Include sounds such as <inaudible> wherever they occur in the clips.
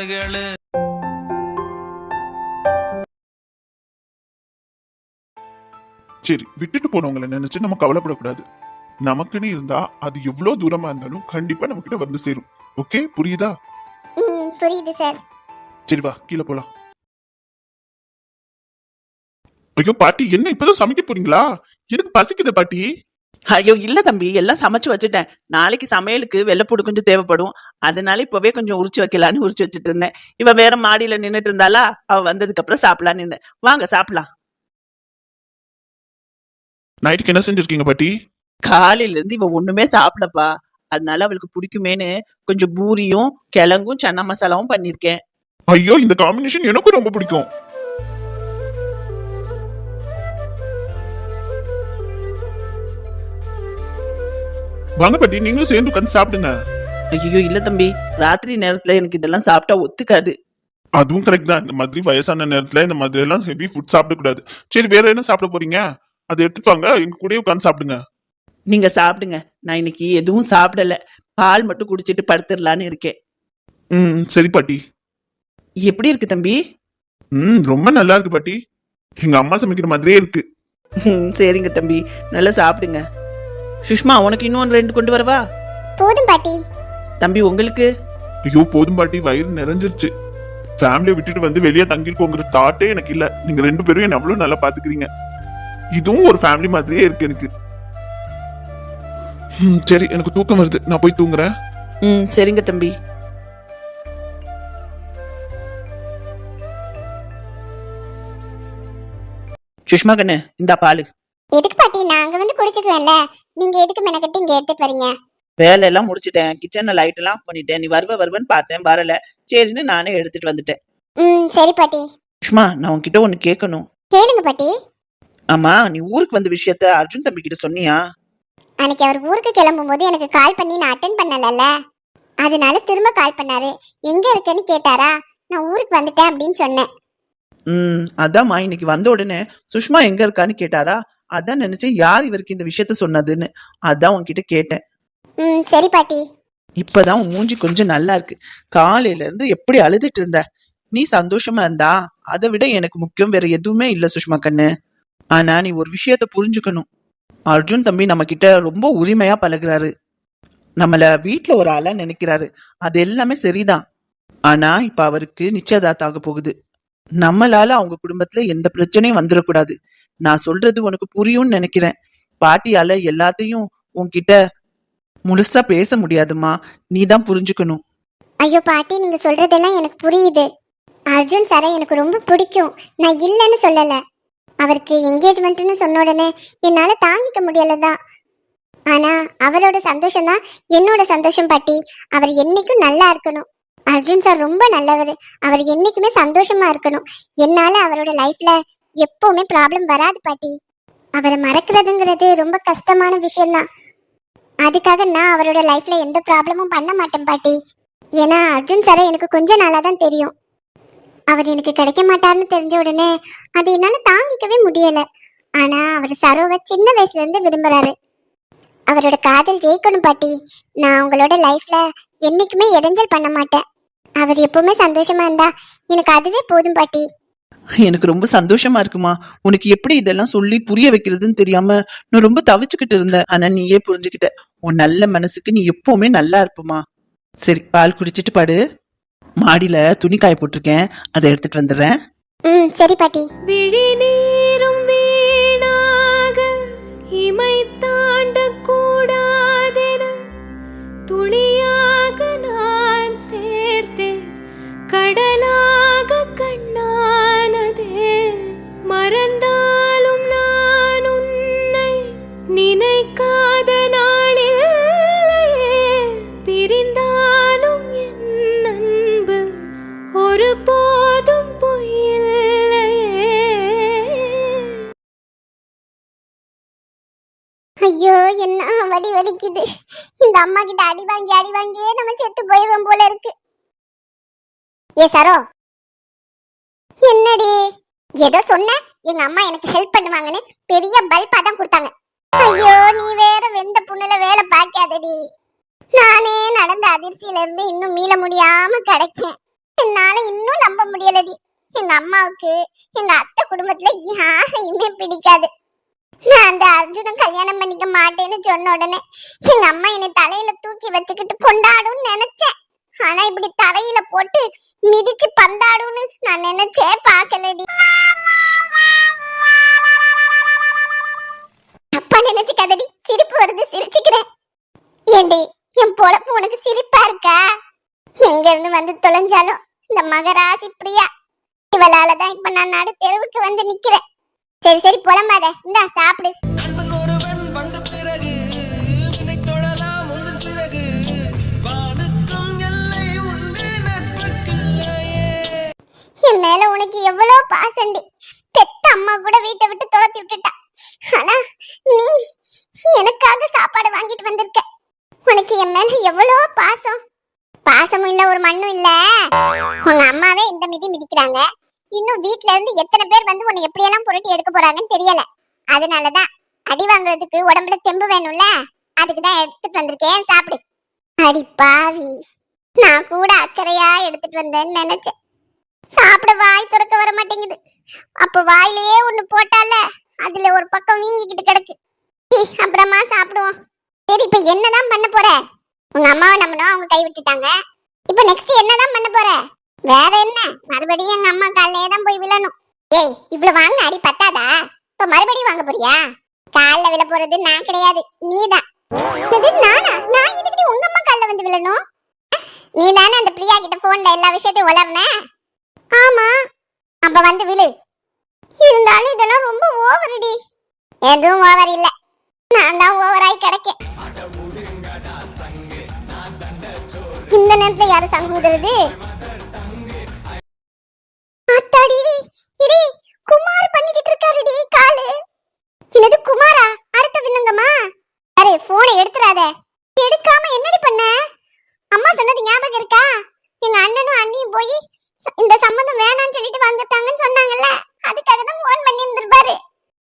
சொன்னது கேளு. சரி விட்டுட்டு போனவங்களை நினைச்சு நம்ம கவலைப்படக்கூடாது. நமக்குன்னு இருந்தா அது எவ்வளவு தூரமா இருந்தாலும் கண்டிப்பா நம்ம கிட்ட வந்து சேரும். ஓகே புரியுதா? ம் புரியுது சார். சரி வா கீழே போலாம். ஐயோ பாட்டி என்ன இப்பதான் சமைக்க போறீங்களா? எனக்கு பசிக்குது பாட்டி? ஐயோ இல்ல தம்பி எல்லாம் சமைச்சு வச்சுட்டேன். நாளைக்கு சமையலுக்கு வெள்ளைப்பூடு கொஞ்சம் தேவைப்படும். அதனால இப்பவே கொஞ்சம் உரிச்சு வைக்கலான்னு உரிச்சு வச்சுட்டு இருந்தேன். இவ வேற மாடியில நின்னுட்டு இருந்தாளா? அவ வந்ததுக்கு அப்புறம் சாப்பிடலான்னு இருந்தேன். வாங்க சாப்பிடலாம். நைட்டுக்கு என்ன செஞ்சிருக்கீங்க பாட்டி? காலையில இருந்து இவ ஒண்ணுமே சாப்பிடப்பா அதனால அவளுக்கு பிடிக்குமேன்னு கொஞ்சம் பூரியும் கிழங்கும் சன்னா மசாலாவும் பண்ணிருக்கேன் ஐயோ இந்த காம்பினேஷன் எனக்கும் ரொம்ப பிடிக்கும். வாங்க பாட்டி நீங்களும் சேர்ந்து உட்காந்து சாப்பிடுங்க. ஐயோ இல்ல தம்பி. ராத்திரி நேரத்துல எனக்கு இதெல்லாம் சாப்பிட்டா ஒத்துக்காது. அதுவும் கரெக்ட் தான். இந்த மாதிரி வயசான நேரத்துல இந்த மாதிரி எல்லாம் ஹெவி ஃபுட் சாப்பிட கூடாது சரி வேற என்ன சாப்பிட போறீங்க? அதை எடுத்துட்டு வாங்க எங்க கூடயே உட்காந்து சாப்பிடுங்க. நீங்க சாப்பிடுங்க. நான் இன்னைக்கு எதுவும் சாப்பிடல. பால் மட்டும் குடிச்சிட்டு படுத்துடலான்னு இருக்கேன். ம். சரி பாட்டி. எப்படி இருக்கு தம்பி? ம் ரொம்ப நல்லா இருக்கு பாட்டி. எங்க அம்மா சமைக்கிற மாதிரியே இருக்கு. ம், சரிங்க தம்பி. நல்லா சாப்பிடுங்க. சுஷ்மா உனக்கு இன்னொன்று ரெண்டு கொண்டு வரவா? போதும் பாட்டி. தம்பி உங்களுக்கு? ஐயோ போதும் பாட்டி வயிறு நிறைஞ்சிருச்சு. ஃபேமிலியை விட்டுட்டு வந்து வெளியே தங்கிருக்கோங்கிற தாட்டே எனக்கு இல்ல. நீங்க ரெண்டு பேரும் என்ன அவ்வளவு நல்லா பாத்துக்கிறீங்க. இதுவும் ஒரு ஃபேமிலி மாதிரியே இருக்கு எனக்கு. ம், சரி எனக்கு தூக்கம் வருது. நான் போய் தூங்குறேன். ம் சரிங்க தம்பி. சுஷ்மா கண்ணு இந்தா பாலு. எதுக்கு பாட்டி? நான் அங்க வந்து குடிச்சுக்குவேன்ல. நீங்க எதுக்கு மெனக்கட்டி இங்க எடுத்துட்டு வரீங்க? வேலை எல்லாம் முடிச்சிட்டேன். கிச்சன்ல லைட் எல்லாம் பண்ணிட்டேன். நீ வருவ வருவன்னு பார்த்தேன். வரல. சரின்னு நானே எடுத்துட்டு வந்துட்டேன். ம் சரி பாட்டி. சுஷ்மா நான் உன்கிட்ட ஒன்னு கேட்கணும். கேளுங்க பாட்டி. ஆமா நீ ஊருக்கு வந்த விஷயத்த அர்ஜுன் தம்பி கிட்ட சொன்னியா? அன்னைக்கு அவர் ஊருக்கு கிளம்பும் போது எனக்கு கால் பண்ணி நான் அட்டன் பண்ணலல்ல. அதனால திரும்ப கால் பண்ணாரு. எங்க இருக்கேன்னு கேட்டாரா? நான் ஊருக்கு வந்துட்டேன் அப்படின்னு சொன்னேன். ம் அதாம்மா இன்னைக்கு வந்த உடனே சுஷ்மா எங்க இருக்கான்னு கேட்டாரா? அதான் நினைச்சேன் யார் இவருக்கு இந்த விஷயத்த சொன்னதுன்னு. அதான் உன்கிட்ட கேட்டேன். ம் சரி பாட்டி. இப்பதான் உன் மூஞ்சி கொஞ்சம் நல்லா இருக்கு. காலையில இருந்து எப்படி அழுதுட்டு இருந்த? நீ சந்தோஷமா இருந்தா? அதை விட எனக்கு முக்கியம் வேற எதுவுமே இல்ல சுஷ்மா கண்ணு. ஆனா நீ ஒரு விஷயத்த புரிஞ்சுக்கணும். அர்ஜுன் தம்பி நம்ம கிட்ட ரொம்ப உரிமையா பழகுறாரு. நம்மள வீட்ல ஒரு ஆளா நினைக்கிறாரு. அது எல்லாமே சரிதான். ஆனா இப்ப அவருக்கு நிச்சயதார்த்தம் ஆக போகுது. நம்மளால அவங்க குடும்பத்துல எந்த பிரச்சனையும் வந்துடக்கூடாது நான் சொல்றது உனக்கு புரியும்னு நினைக்கிறேன். பாட்டியால எல்லாத்தையும் உன்கிட்ட முழுசா பேச முடியாதுமா. நீ தான் புரிஞ்சுக்கணும். ஐயோ பாட்டி நீங்க சொல்றதெல்லாம் எனக்கு புரியுது. அர்ஜுன் சாரை எனக்கு ரொம்ப பிடிக்கும். நான் இல்லைன்னு சொல்லல. அவருக்கு என்கேஜ்மெண்ட்னு சொன்ன உடனே என்னால தாங்கிக்க முடியலதான். ஆனா அவரோட சந்தோஷம் தான் என்னோட சந்தோஷம் பாட்டி. அவர் என்னைக்கும் நல்லா இருக்கணும். அர்ஜுன் சார் ரொம்ப நல்லவர். அவர் என்னைக்குமே சந்தோஷமா இருக்கணும். என்னால அவரோட லைஃப்ல எப்பவுமே ப்ராப்ளம் வராது பாட்டி. அவரை மறக்கிறதுங்கிறது ரொம்ப கஷ்டமான விஷயம்தான். அதுக்காக நான் அவரோட லைஃப்ல எந்த ப்ராப்ளமும் பண்ண மாட்டேன் பாட்டி. ஏன்னா அர்ஜுன் சாரை எனக்கு கொஞ்ச நாளாக தான் தெரியும். அவர் எனக்கு கிடைக்க மாட்டார்னு தெரிஞ்ச உடனே அது என்னால் தாங்கிக்கவே முடியலை. ஆனா அவர் சரோவை சின்ன வயசுலேருந்து விரும்புகிறாரு அவரோட காதல் ஜெயிக்கணும் பாட்டி. நான் உங்களோட லைஃப்ல என்றைக்குமே இடைஞ்சல் பண்ண மாட்டேன். அவர் எப்பவுமே சந்தோஷமா இருந்தா எனக்கு அதுவே போதும் பாட்டி. எனக்கு ரொம்ப சந்தோஷமா இருக்குமா? உனக்கு எப்படி இதெல்லாம் சொல்லி புரிய வைக்கிறதுன்னு தெரியாம நான் ரொம்ப தவிச்சுக்கிட்டு இருந்தேன். ஆனா நீயே புரிஞ்சுக்கிட்ட. உன் நல்ல மனசுக்கு நீ எப்பவுமே நல்லா இருப்பமா? சரி பால் குடிச்சிட்டு பாடு. மாடியில துணி காய போட்டிருக்கேன். அதை எடுத்துட்டு வந்துடுறேன். ம் சரி பாட்டி. போதும் பொய்யில்லையே ஐயோ என்ன வலி வலிக்குது. இந்த அம்மா கிட்ட அடி வாங்கி அடி வாங்கியே நம்ம செத்து போயிடும் போல இருக்கு. ஏ சரோ. என்னடி? ஏதோ சொன்ன? எங்க அம்மா எனக்கு ஹெல்ப் பண்ணுவாங்கன்னு பெரிய பல்பா தான் கொடுத்தாங்க. ஐயோ நீ வேற வெந்த புண்ணுல வேலை பார்க்காதடி. நானே நடந்த அதிர்ச்சியில இருந்து இன்னும் மீள முடியாம கிடைச்சேன் என்னால இன்னும் நம்ப முடியலடி. எங்க அம்மாவுக்கு எங்க அத்தை குடும்பத்துல யாரையுமே பிடிக்காது. நான் அந்த அர்ஜுனை கல்யாணம் பண்ணிக்க மாட்டேன்னு சொன்ன உடனே எங்க அம்மா என்னை தலையில தூக்கி வச்சுக்கிட்டு கொண்டாடும்னு நினைச்சேன். ஆனா இப்படி தரையில போட்டு மிதிச்சு பந்தாடும்னு நான் நினைச்சே பாக்கலடி அப்பா நினைச்சு கதடி சிரிப்பு வருது சிரிச்சுக்கிறேன். ஏண்டி என் பொழப்பு உனக்கு சிரிப்பா இருக்கா? எங்க இருந்து வந்து தொலைஞ்சாலும் இந்த மகராசி பிரியா. இவளால தான் இப்ப நான் நடு தெருவுக்கு வந்து நிக்கிறேன். சரி சரி புலம்பாத. இந்தா சாப்பிடு. என் மேல உனக்கு எவ்வளவு பாசண்டி. பெத்த அம்மா கூட வீட்டை விட்டு துரத்தி விட்டுட்டா. ஆனா நீ எனக்காக சாப்பாடு வாங்கிட்டு வந்திருக்க. உனக்கு என் மேல எவ்வளவு பாசம். பாசமும் இல்ல ஒரு மண்ணும் இல்ல. உங்க அம்மாவே இந்த மிதி மிதிக்கிறாங்க. இன்னும் வீட்ல இருந்து எத்தனை பேர் வந்து உன்னை எப்படியெல்லாம் புரட்டி எடுக்க போறாங்கன்னு தெரியல. அதனாலதான் அடி வாங்குறதுக்கு உடம்புல தெம்பு வேணும்ல? அதுக்கு தான் எடுத்துட்டு வந்திருக்கேன் சாப்பிடு. அடி பாவி. நான் கூட அக்கறையா எடுத்துட்டு வந்தேன்னு நினைச்சேன். சாப்பிட வாய் துறக்க வர மாட்டேங்குது. அப்ப வாயிலேயே ஒண்ணு போட்டால அதுல ஒரு பக்கம் வீங்கிக்கிட்டு கிடக்கு. அப்புறமா சாப்பிடுவோம். சரி இப்ப என்னதான் பண்ண போற? உங்க அம்மாவை நம்பணும் அவங்க கை விட்டுட்டாங்க. இப்ப நெக்ஸ்ட் என்னதான் பண்ண போற? வேற என்ன? மறுபடியும் எங்க அம்மா காலையே தான் போய் விழணும். ஏய் இவ்வளவு வாங்க அடி பத்தாதா? இப்ப மறுபடியும் வாங்க போறியா? கால்ல விழ போறது நான் கிடையாது நீதான். இது நானா? நான் இதுக்கிட்ட உங்க அம்மா கால்ல வந்து விழணும்? நீ தானே அந்த பிரியா கிட்ட போன்ல எல்லா விஷயத்தையும் உளர்ன ஆமா. அப்ப வந்து விழு. இருந்தாலும் இதெல்லாம் ரொம்ப ஓவர்டி எதுவும் ஓவர் இல்ல. நான் தான் ஓவராய் கிடைக்கேன். இந்த நேரத்துல யாரு சங்கு ஊதுறது அத்தாடி இடி குமார் பண்ணிக்கிட்டு இருக்காருடி காலு. என்னது குமாரா? அடுத்த வில்லுங்கம்மா அரே போனை எடுத்துறாத. எடுக்காம என்னடி பண்ண? அம்மா சொன்னது ஞாபகம் இருக்கா? எங்க அண்ணனும் அண்ணியும் போய் ச- இந்த சம்மந்தம் வேணாம்னு சொல்லிட்டு வந்துட்டாங்கன்னு சொன்னாங்கல்ல? அதுக்காக தான் ஃபோன் பண்ணி இருந்திருப்பாரு.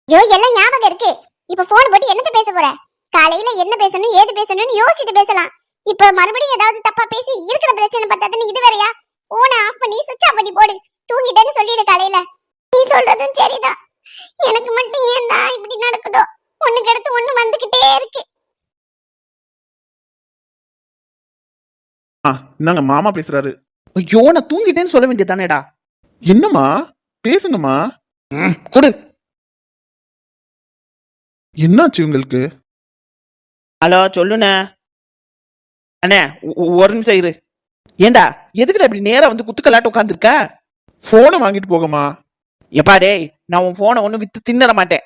ஐயோ எல்லாம் ஞாபகம் இருக்கு. இப்ப போன் போட்டு என்னத்த பேச போற? காலையில என்ன பேசணும் ஏது பேசணும்னு யோசிச்சுட்டு பேசலாம். இப்ப மறுபடியும் ஏதாவது தப்பா பேசி இருக்கிற பிரச்சனை பார்த்தாதுன்னு இது வேறயா? போனை ஆஃப் பண்ணி சுவிட்ச் ஆஃப் பண்ணி போடு. தூங்கிட்டேன்னு சொல்லிடு காலையில. நீ சொல்றதும் சரிதான். எனக்கு மட்டும் ஏன் தான் இப்படி நடக்குதோ? ஒண்ணுக்கு அடுத்து ஒண்ணு வந்துகிட்டே இருக்கு. ஆ இந்தாங்க மாமா பேசுறாரு. ஐயோ நான் தூங்கிட்டேன்னு சொல்ல வேண்டியதானேடா என்னம்மா? பேசுங்கம்மா. ம், கொடு. என்னாச்சு உங்களுக்கு? ஹலோ சொல்லுண்ணே. அண்ணே ஒரு நிமிஷம் இரு. ஏண்டா எதுக்குடா இப்படி நேரா வந்து குத்துக்கலாட்டு உட்காந்துருக்க போனை வாங்கிட்டு போகமா? எப்பா டேய் நான் உன் போனை ஒன்றும் வித்து தின்னற மாட்டேன்.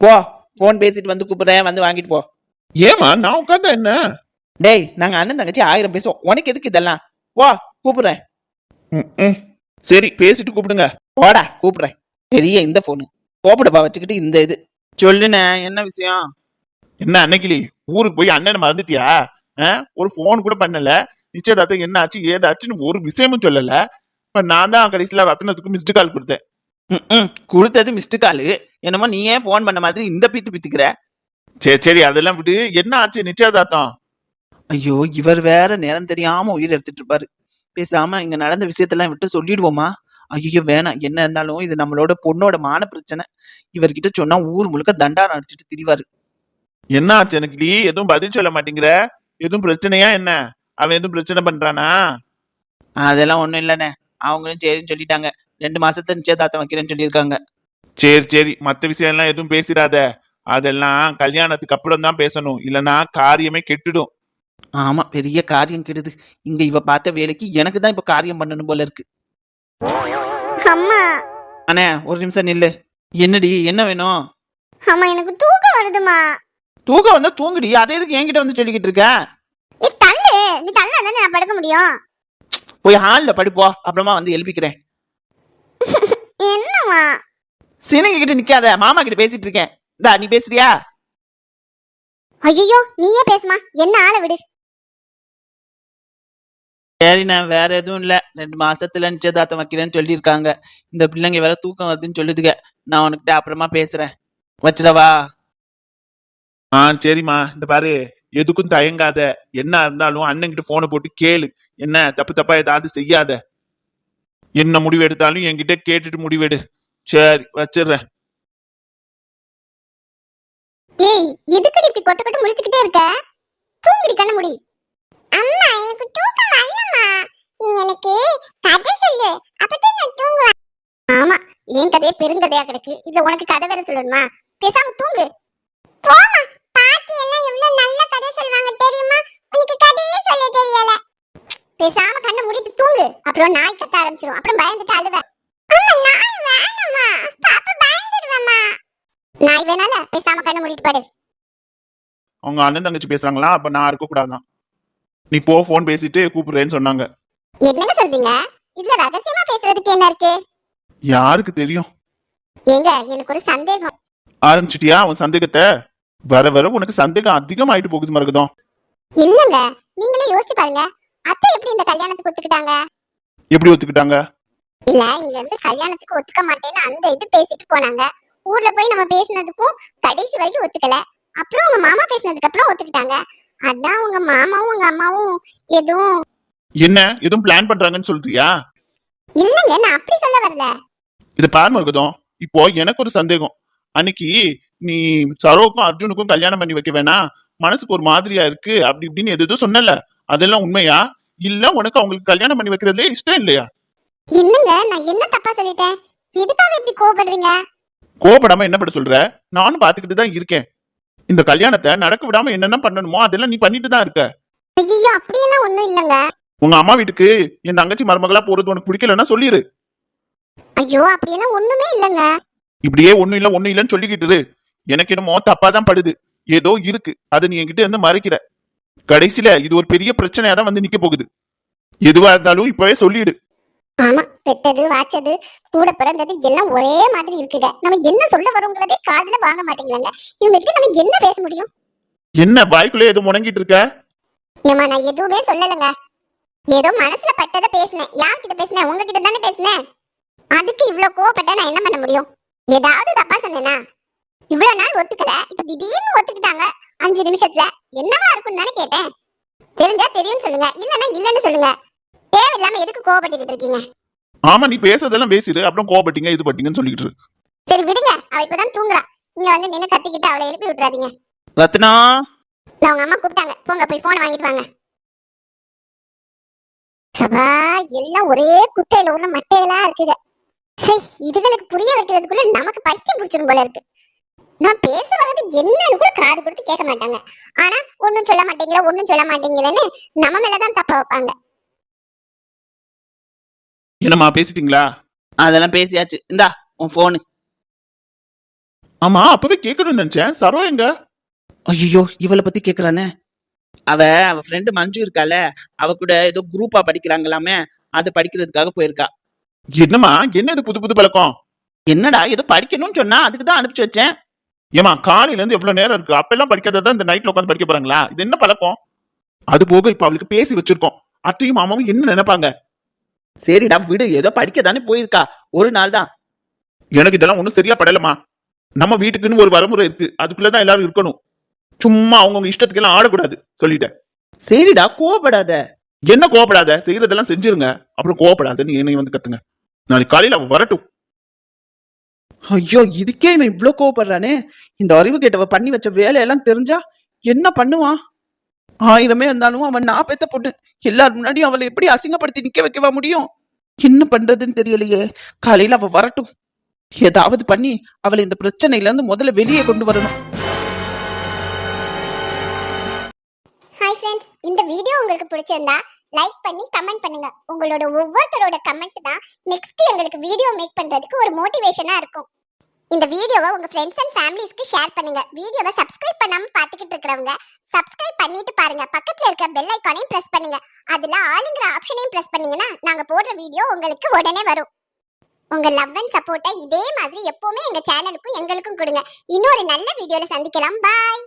போ ஃபோன் பேசிட்டு வந்து கூப்பிடுறேன் வந்து வாங்கிட்டு போ. ஏமா நான் உட்காந்தா என்ன? டேய் நாங்க அண்ணன் தங்கச்சி ஆயிரம் பேசுவோம். உனக்கு எதுக்கு இதெல்லாம்? போ கூப்பிடுறேன். ம். சரி பேசிட்டு கூப்பிடுங்க. போடா கூப்பிடுறேன். பெரிய இந்த போனு கோபடப்பா வச்சுக்கிட்டு இந்த இது. சொல்லுண்ணே என்ன விஷயம்? என்ன அன்னைக்கிளி? ஊருக்கு போய் அண்ணனை மறந்துட்டியா? ஒரு போன் கூட பண்ணல. நிச்சயதார்த்தம் என்ன ஆச்சு? ஏதாச்சுன்னு ஒரு விஷயமும் சொல்லல. இப்ப நான் தான் கடைசியில ரத்னத்துக்கு மிஸ்டு கால் கொடுத்தேன். ம், கொடுத்தது மிஸ்டு காலு என்னமோ நீ ஏன் ஃபோன் பண்ண மாதிரி இந்த பீத்து பீத்துக்கிற? சரி சரி. அதெல்லாம் விடு. என்ன ஆச்சு நிச்சயதார்த்தம்? ஐயோ இவர் வேற நேரம் தெரியாம உயிர் எடுத்துட்டு இருப்பாரு. பேசாம இங்க நடந்த விஷயத்தெல்லாம் விட்டு சொல்லிடுவோமா? ஐயோ வேணாம். என்ன இருந்தாலும் இது நம்மளோட பொண்ணோட மான பிரச்சனை. இவர்கிட்ட சொன்னா ஊர் முழுக்க தண்டாரம் அடிச்சிட்டு திரிவாரு. என்ன ஆச்சு எனக்கு? எதுவும் பதில் சொல்ல மாட்டேங்கிற? எதுவும் பிரச்சனையா என்ன? அவன் எதுவும் பிரச்சனை பண்றானா? அதெல்லாம் ஒண்ணும் இல்லைண்ணே. அவங்களும் சரின்னு சொல்லிட்டாங்க. ரெண்டு மாசத்துல நிச்சயதார்த்தம் வைக்கிறேன்னு சொல்லியிருக்காங்க. சரி சரி. மத்த விஷயம் எல்லாம் எதுவும் பேசிடாத. அதெல்லாம் கல்யாணத்துக்கு அப்புறம் தான் பேசணும். இல்லனா காரியமே கெட்டுடும். ஆமா பெரிய காரியம் கெடுது. இங்க இவ பார்த்த வேலைக்கு எனக்கு தான் இப்ப காரியம் பண்ணணும் போல இருக்கு. அம்மா. அண்ணே ஒரு நிமிஷம் நில்லு. என்னடி என்ன வேணும்? அம்மா எனக்கு தூக்கம் வருதுமா தூக்கம் வந்தா தூங்குடி. அதே எதுக்கு என்கிட்ட வந்து சொல்லிக்கிட்டு இருக்க? நீ தள்ளு. நீ தள்ளா தானே நான் படுக்க முடியும். போய் ஹால்ல படுப்போ. அப்புறமா வந்து எழுப்பிக்கிறேன். <laughs> என்னம்மா? சீனங்க கிட்ட நிக்காத. மாமா கிட்ட பேசிட்டு இருக்கேன். இந்தா நீ பேசுறியா? ஐயோ நீயே பேசுமா. என்ன ஆள விடு. சரிண்ணே வேற எதுவும் இல்ல. ரெண்டு மாசத்துல நிச்சயதார்த்தம் வைக்கிறேன்னு சொல்லியிருக்காங்க. இந்த பிள்ளைங்க வேற தூக்கம் வருதுன்னு சொல்லுதுங்க. நான் உனக்கிட்ட அப்புறமா பேசுறேன். வச்சிடவா? ஆ சரிம்மா. இந்த பாரு எதுக்கும் தயங்காத. என்ன இருந்தாலும் அண்ணன்கிட்ட போனை போட்டு கேளு. என்ன தப்பு தப்பா ஏதாவது செய்யாத. என்ன முடிவு எடுத்தாலும் என்கிட்ட கேட்டுட்டு முடிவெடு சரி வச்சிடுறேன். ஏய் எதுக்குடி இப்படி கொட்ட கொட்ட முடிச்சுக்கிட்டே இருக்க? தூங்கிடி கண்ண முடி. அம்மா எனக்கு தூக்கம் வரலம்மா. நீ எனக்கு கதை சொல்லு. அப்பதான் நான் தூங்குவேன். ஆமா என் கதையே பெருங்கதையா கிடக்கு. இதுல உனக்கு கதை வேற சொல்லணுமா? பேசாம தூங்கு. போமா பாட்டி எல்லாம் எவ்வளவு நல்ல கதை சொல்லுவாங்க தெரியுமா? உனக்கு கதையே சொல்ல தெரியல. பேசாம கண்ணை மூடிட்டு தூங்கு. அப்புறம் நாய் கத்த ஆரம்பிச்சிடும் அப்புறம் பயந்துட்டு அழுவ. அம்மா நாய் வேணாமா? பாப்பா பயந்துடுவாமா நாய் வேணால? பேசாம கண்ணை மூடிட்டு படு. அவங்க அண்ணன் தங்கச்சி பேசுறாங்களா? அப்ப நான் இருக்க கூடாதான் நீ போ ஃபோன் பேசிட்டு கூப்பிடுறேன்னு சொன்னாங்க. என்னங்க சொல்றீங்க? இதுல ரகசியமா பேசுறதுக்கு என்ன இருக்கு? யாருக்கு தெரியும்? ஏங்க எனக்கு ஒரு சந்தேகம். ஆரம்பிச்சிட்டியா உன் சந்தேகத்தை? வர வர உனக்கு சந்தேகம் அதிகமாயிட்டு போகுது மருகதம். இல்லங்க நீங்களே யோசிச்சு பாருங்க. அத்தை எப்படி இந்த கல்யாணத்துக்கு ஒத்துக்கிட்டாங்க? எப்படி ஒத்துக்கிட்டாங்க? இல்ல இங்க இருந்து கல்யாணத்துக்கு ஒத்துக்க மாட்டேன்னு அந்த இது பேசிட்டு போனாங்க. ஊர்ல போய் நம்ம பேசினதுக்கும் கடைசி வரைக்கும் ஒத்துக்கல. அப்புறம் உங்க மாமா பேசினதுக்கு அப்புறம் ஒத்துக்கிட்டாங்க. அதான் உங்க மாமாவும் உங்க அம்மாவும் எதுவும் என்ன? எதுவும் பிளான் பண்றாங்கன்னு சொல்றியா? இல்லங்க நான் அப்படி சொல்ல வரல. இது பார் மருகதம். இப்போ எனக்கு ஒரு சந்தேகம். அன்னைக்கு நீ சரோவுக்கும் அர்ஜுனுக்கும் கல்யாணம் பண்ணி வைக்க வேணாம் மனசுக்கு ஒரு மாதிரியா இருக்கு. அப்படி இப்படின்னு எது எதோ சொன்னல. அதெல்லாம் உண்மையா? இல்ல உனக்கு அவங்களுக்கு கல்யாணம் பண்ணி வைக்கிறதுலே இஷ்டம் இல்லையா? என்னங்க? நான் என்ன தப்பா சொல்லிட்டேன்? எதுக்காக இப்படி கோவப்படுறீங்க? கோபப்படாம என்ன பண்ண சொல்ற? நானும் பாத்துக்கிட்டு தான் இருக்கேன். இந்த கல்யாணத்தை நடக்க விடாம என்னென்ன பண்ணணுமோ அதெல்லாம் நீ பண்ணிட்டு தான் இருக்க. ஐயோ அப்படியெல்லாம் ஒண்ணும் இல்லங்க. உங்க அம்மா வீட்டுக்கு என் தங்கச்சி மருமகளா போறது உனக்கு பிடிக்கலன்னா சொல்லிடு ஐயோ அப்படியெல்லாம் ஒண்ணுமே இல்லங்க. இப்படியே ஒண்ணும் இல்ல ஒண்ணும் இல்லன்னு சொல்லிக்கிட்டு இரு. எனக்கு என்னமோ தப்பா தான் படுது. ஏதோ இருக்கு. அதை நீ என்கிட்ட இருந்து மறைக்கிற. கடைசியில இது ஒரு பெரிய பிரச்சனையா தான் வந்து நிக்க போகுது. எதுவா இருந்தாலும் இப்பவே சொல்லிடு. ஆமா பெத்தது வாச்சது கூட பிறந்தது எல்லாம் ஒரே மாதிரி இருக்குங்க. நம்ம என்ன சொல்ல வரோங்கிறதே காதுல வாங்க மாட்டேங்கிறாங்க இவங்க கிட்ட நம்ம என்ன பேச முடியும்? என்ன வாய்க்குள்ளே எதுவும் முடங்கிட்டு இருக்க? ஏமா நான் எதுவுமே சொல்லலைங்க. ஏதோ மனசுல பட்டதை பேசினேன். யார்கிட்ட பேசினேன்? உங்ககிட்ட தானே பேசினேன். அதுக்கு இவ்வளவு கோவப்பட்டா நான் என்ன பண்ண முடியும்? ஏதாவது தப்பா சொன்னேனா? இவ்வளவு நாள் ஒத்துக்கல. இப்ப திடீர்னு ஒத்துக்கிட்டாங்க. அஞ்சு நிமிஷத்துல. என்னவா இருக்கும்னு தானே கேட்டேன். தெரிஞ்சா தெரியும்னு சொல்லுங்க. இல்லன்னா இல்லன்னு சொல்லுங்க. தேவையில்லாம எதுக்கு கோவப்பட்டுக்கிட்டு இருக்கீங்க? ஆமா நீ பேசுறதெல்லாம் பேசிடு அப்புறம் கோபப்பட்டீங்க இது பட்டீங்கன்னு சொல்லிட்டு. சரி விடுங்க. அவ இப்பதான் தூங்குறா. இங்க வந்து நின்னு கத்திக்கிட்டு அவளை எழுப்பி விட்டுறாதீங்க. ரத்னா? நான் உங்க அம்மா கூப்பிட்டாங்க. போங்க போய் போன் வாங்கிட்டு வாங்க. சபா எல்லாம் ஒரே குட்டையில உள்ள மட்டையெல்லா இருக்குது. சரி இதுகளுக்கு புரிய வைக்கிறதுக்குள்ள நமக்கு பைத்தியம் பிடிச்சிடும் போல இருக்கு. நான் பேச வர்றது என்னன்னு கூட காது கொடுத்து கேட்க மாட்டாங்க. ஆனா ஒண்ணும் சொல்ல மாட்டேங்கிற ஒண்ணும் சொல்ல மாட்டேங்கிறேன்னு நம்ம மேலதான் தப்ப வைப்பாங்க. என்னம்மா பேசிட்டீங்களா? அதெல்லாம் பேசியாச்சு. இந்தா உன் போனு ஆமா அப்பவே கேட்கணும்னு நினைச்சேன். சரோ எங்க? ஐயோ இவளை பத்தி கேக்குறானே. அவ அவ ஃப்ரெண்டு மஞ்சு இருக்கால அவ கூட ஏதோ குரூப்பா படிக்கிறாங்களாமே அது படிக்கிறதுக்காக போயிருக்கா. என்னம்மா என்ன இது புது புது பழக்கம்? என்னடா ஏதோ படிக்கணும்னு சொன்னா அதுக்கு தான் அனுப்பிச்சு வச்சேன். ஏமா காலையிலேருந்து எவ்வளோ நேரம் இருக்குது அப்பெல்லாம் படிக்காததான் இந்த நைட்டில் உட்காந்து படிக்க போறாங்களா? இது என்ன பழக்கம்? அது போக இப்போ அவளுக்கு பேசி வச்சிருக்கோம். அத்தையும் மாமாவும் என்ன நினைப்பாங்க? சரிடா விடு. ஏதோ படிக்க தானே போயிருக்கா. ஒரு நாள் தான். எனக்கு இதெல்லாம் ஒன்றும் சரியா படலமா நம்ம வீட்டுக்குன்னு ஒரு வரமுறை இருக்கு. அதுக்குள்ளதான் எல்லாரும் இருக்கணும். சும்மா அவங்கவுங்க இஷ்டத்துக்கு எல்லாம் ஆடக்கூடாது. சொல்லிட்டேன். சரிடா கோவப்படாத. என்ன கோவப்படாத? செய்யறதெல்லாம் செஞ்சிருங்க. அப்புறம் கோவப்படாத. நீ என்னை வந்து கத்துங்க. நாளைக்கு காலையில் அவள் வரட்டும். ஐயோ இதுக்கே இவன் இவ்வளோ கோவப்படுறானே? இந்த அறிவு கேட்டவ பண்ணி வச்ச வேலையெல்லாம் தெரிஞ்சா என்ன பண்ணுவான்? ஆயிரமே இருந்தாலும் அவன் நான் பெத்த பொண்ணு எல்லார் முன்னாடியும் அவளை எப்படி அசிங்கப்படுத்தி நிக்க வைக்கவா முடியும்? என்ன பண்றதுன்னு தெரியலையே. காலையில அவ வரட்டும். ஏதாவது பண்ணி அவளை இந்த பிரச்சனையில இருந்து முதல்ல வெளியே கொண்டு வரணும். ஹாய் ஃப்ரெண்ட்ஸ் இந்த வீடியோ உங்களுக்கு பிடிச்சிருந்தா லைக் பண்ணி கமெண்ட் பண்ணுங்க. உங்களோட ஒவ்வொருத்தரோட கமெண்ட் தான் நெக்ஸ்ட் எங்களுக்கு வீடியோ மேக் பண்றதுக்கு ஒரு மோட்டிவேஷனா இருக்கும். இந்த வீடியோவை உங்க ஃப்ரெண்ட்ஸ் அண்ட் ஃபேமிலிஸ்க்கு ஷேர் பண்ணுங்க. வீடியோவை சப்ஸ்கிரைப் பண்ணாம பார்த்துக்கிட்டு இருக்கிறவங்க சப்ஸ்கிரைப் பண்ணிட்டு பாருங்க. பக்கத்துல இருக்க பெல் ஐக்கானையும் பிரஸ் பண்ணுங்க. அதுல ஆளுங்கிற ஆப்ஷனையும் பிரஸ் பண்ணீங்கன்னா நாங்க போடுற வீடியோ உங்களுக்கு உடனே வரும். உங்க லவ் அண்ட் சப்போர்ட்டை இதே மாதிரி எப்பவுமே எங்க சேனலுக்கும் எங்களுக்கும் கொடுங்க. இன்னொரு நல்ல வீடியோல சந்திக்கலாம். பாய்